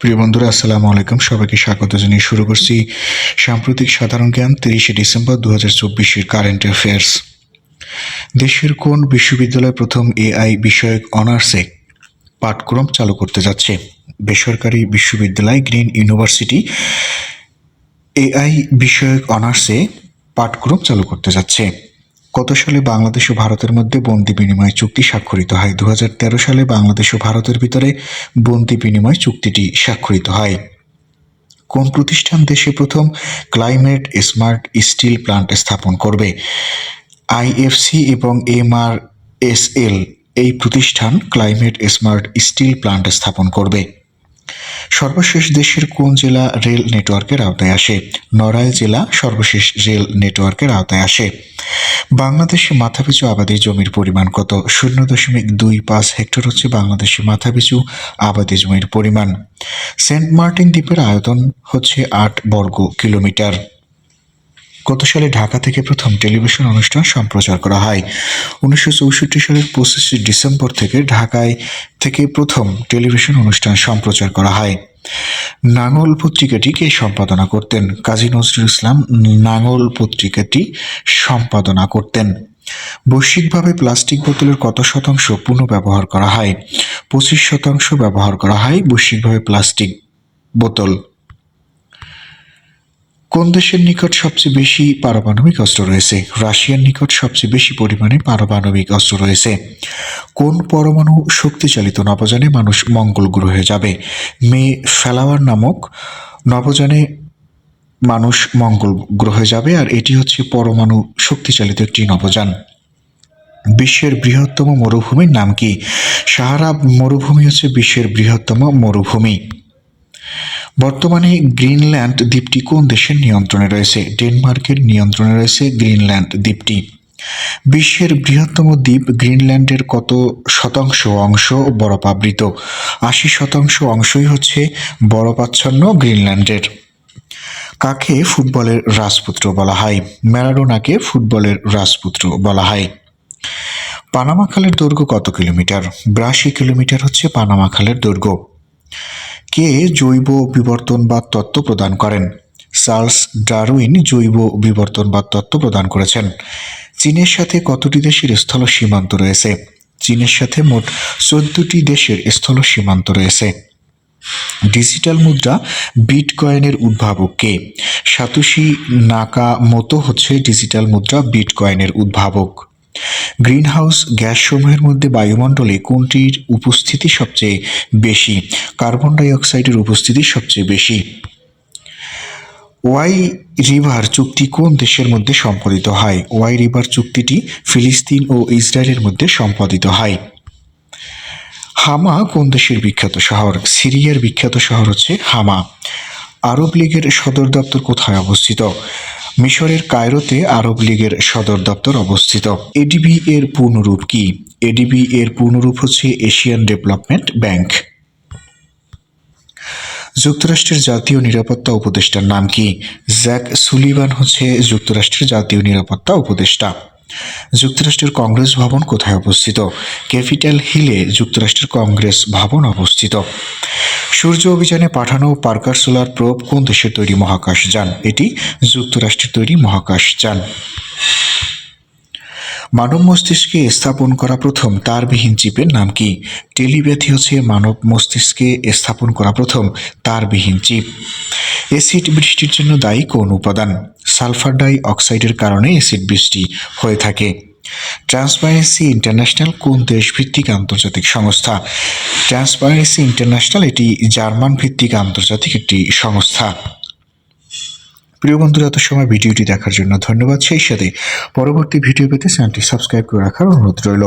প্রিয় বন্ধুরা, আসসালামু আলাইকুম। সবাইকে স্বাগত জানিয়ে শুরু করছি সাম্প্রতিক সাধারণ জ্ঞান, তিরিশে ডিসেম্বর দু হাজার চব্বিশের কারেন্ট অ্যাফেয়ার্স। দেশের কোন বিশ্ববিদ্যালয় প্রথম এআই বিষয়ক অনার্সে পাঠক্রম চালু করতে যাচ্ছে? বেসরকারি বিশ্ববিদ্যালয়, গ্রিন ইউনিভার্সিটি, এআই বিষয়ক অনার্সে পাঠক্রম চালু করতে যাচ্ছে। কত সালে বাংলাদেশ ও ভারতের মধ্যে বন্দি বিনিময় চুক্তি স্বাক্ষরিত হয়। দু হাজার তেরো সালে বাংলাদেশ ও ভারতের ভিতরে বন্দি বিনিময় চুক্তিটি স্বাক্ষরিত হয়। কোন প্রতিষ্ঠান দেশে প্রথম ক্লাইমেট স্মার্ট স্টিল প্ল্যান্ট স্থাপন করবে? আইএফসি এবং এমআরএসএল এই প্রতিষ্ঠান ক্লাইমেট স্মার্ট স্টিল প্ল্যান্ট স্থাপন করবে। সর্বশেষ দেশের কোন জেলা রেল নেটওয়ার্কের আওতায় আসে? নড়াইল জেলা সর্বশেষ রেল নেটওয়ার্কের আওতায় আসে। বাংলাদেশে মাথাপিছু আবাদি জমির পরিমাণ কত? শূন্য দশমিক দুই পাঁচ হেক্টর হচ্ছে বাংলাদেশে মাথাপিছু আবাদি জমির পরিমাণ। সেন্ট মার্টিন দ্বীপের আয়তন হচ্ছে আট বর্গ কিলোমিটার। গত সালে ঢাকা থেকে প্রথম টেলিভিশন অনুষ্ঠান সম্প্রচার করা হয়। উনিশশো চৌষট্টি সালের পঁচিশে ডিসেম্বর থেকে ঢাকায় থেকে প্রথম টেলিভিশন অনুষ্ঠান সম্প্রচার করা হয়। নাঙ্গল পত্রিকাটি কে সম্পাদনা করতেন। কাজী নজরুল ইসলাম নাঙ্গল পত্রিকাটি সম্পাদনা করতেন। বৈশ্বিকভাবে প্লাস্টিক বোতলের কত শতাংশ পুনঃব্যবহার করা হয়? পঁচিশ শতাংশ ব্যবহার করা হয় বৈশ্বিকভাবে প্লাস্টিক বোতল। কোন দেশের নিকট সবচেয়ে বেশি পারমাণবিক অস্ত্র রয়েছে? রাশিয়ার নিকট সবচেয়ে বেশি পরিমাণে পারমাণবিক অস্ত্র রয়েছে। কোন পরমাণু শক্তিচালিত নবজানে মানুষ মঙ্গল গ্রহে যাবে? মে ফেলাওয়ার নামক নবযানে মানুষ মঙ্গল গ্রহে যাবে, আর এটি হচ্ছে পরমাণু শক্তিচালিত একটি নবযান বিশ্বের বৃহত্তম মরুভূমির নাম কি? সাহারা মরুভূমি হচ্ছে বিশ্বের বৃহত্তম মরুভূমি। বর্তমানে গ্রিনল্যান্ড দ্বীপটি কোন দেশের নিয়ন্ত্রণে রয়েছে? ডেনমার্কের নিয়ন্ত্রণে রয়েছে গ্রিনল্যান্ড দ্বীপটি। বিশ্বের বৃহত্তম দ্বীপ গ্রিনল্যান্ডের কত শতাংশ অংশ বরফাবৃত আশি শতাংশ অংশই হচ্ছে বরফাচ্ছন্ন গ্রিনল্যান্ডের। কাকে ফুটবলের রাজপুত্র বলা হয়? ম্যারাডোনাকে ফুটবলের রাজপুত্র বলা হয়। পানামা খালের দৈর্ঘ্য কত কিলোমিটার? বিরাশি কিলোমিটার হচ্ছে পানামা খালের দৈর্ঘ্য। কে জৈব বিবর্তনবাদ তত্ত্ব প্রদান করেন? চার্লস ডারউইন জৈব বিবর্তনবাদ তত্ত্ব প্রদান করেছেন। চীনের সাথে কতটি দেশের স্থল সীমান্ত রয়েছে? চীনের সাথে মোট চোদ্দটি দেশের স্থল সীমান্ত রয়েছে। ডিজিটাল মুদ্রা বিটকয়েনের উদ্ভাবক কে? সাতুশি নাকা মতো হচ্ছে ডিজিটাল মুদ্রা বিটকয়েনের উদ্ভাবক। গ্রিনহাউস গ্যাসসমূহের মধ্যে বায়ুমণ্ডলে কোনটির উপস্থিতি সবচেয়ে বেশি? কার্বন ডাই অক্সাইডের উপস্থিতি সবচেয়ে বেশি। ওয়াই রিভার চুক্তি কোন দেশের মধ্যে সম্পাদিত হয়? ওয়াই রিভার চুক্তিটি ফিলিস্তিন ও ইসরায়েলের মধ্যে সম্পাদিত হয়। হামা কোন দেশের বিখ্যাত শহর? সিরিয়ার বিখ্যাত শহর হচ্ছে হামা। আরব লীগের সদর দপ্তর কোথায় অবস্থিত? মিশরের কায়রোতে আরব লীগের সদর দপ্তর অবস্থিত। এডিবি এর পূর্ণরূপ কি? এডিবি এর পূর্ণরূপ হচ্ছে এশিয়ান ডেভেলপমেন্ট ব্যাংক। যুক্তরাষ্ট্রের জাতীয় নিরাপত্তা উপদেষ্টার নাম কি? জ্যাক সুলিভান হচ্ছে যুক্তরাষ্ট্রের জাতীয় নিরাপত্তা উপদেষ্টা। যুক্তরাষ্ট্রের কংগ্রেস ভবন কোথায় অবস্থিত? ক্যাপিটাল হিলে যুক্তরাষ্ট্রের কংগ্রেস ভবন অবস্থিত। সূর্য অভিযানে পাঠানো পার্কার সোলার প্রোব কোন দেশের তৈরি মহাকাশ যান? এটি যুক্তরাষ্ট্রের তৈরি মহাকাশ যান। মানব মস্তিষ্কে স্থাপন করা প্রথম তারবিহীন চিপের নাম কি? টেলিপ্যাথি হচ্ছে মানব মস্তিষ্কে স্থাপন করা প্রথম তারবিহীন চিপ এসিড বৃষ্টির জন্য দায়ী কোন উপাদান? সালফার ডাই অক্সাইডের কারণে অ্যাসিড বৃষ্টি হয়ে থাকে। ট্রান্সপারেন্সি ইন্টারন্যাশনাল কোন দেশভিত্তিক আন্তর্জাতিক সংস্থা? ট্রান্সপারেন্সি ইন্টারন্যাশনাল এটি জার্মান ভিত্তিক আন্তর্জাতিক একটি সংস্থা। প্রিয় বন্ধুরা, এত সময় ভিডিওটি দেখার জন্য ধন্যবাদ। সেই সাথে পরবর্তী ভিডিও পেতে চ্যানেলটি সাবস্ক্রাইব করে রাখার অনুরোধ রইল।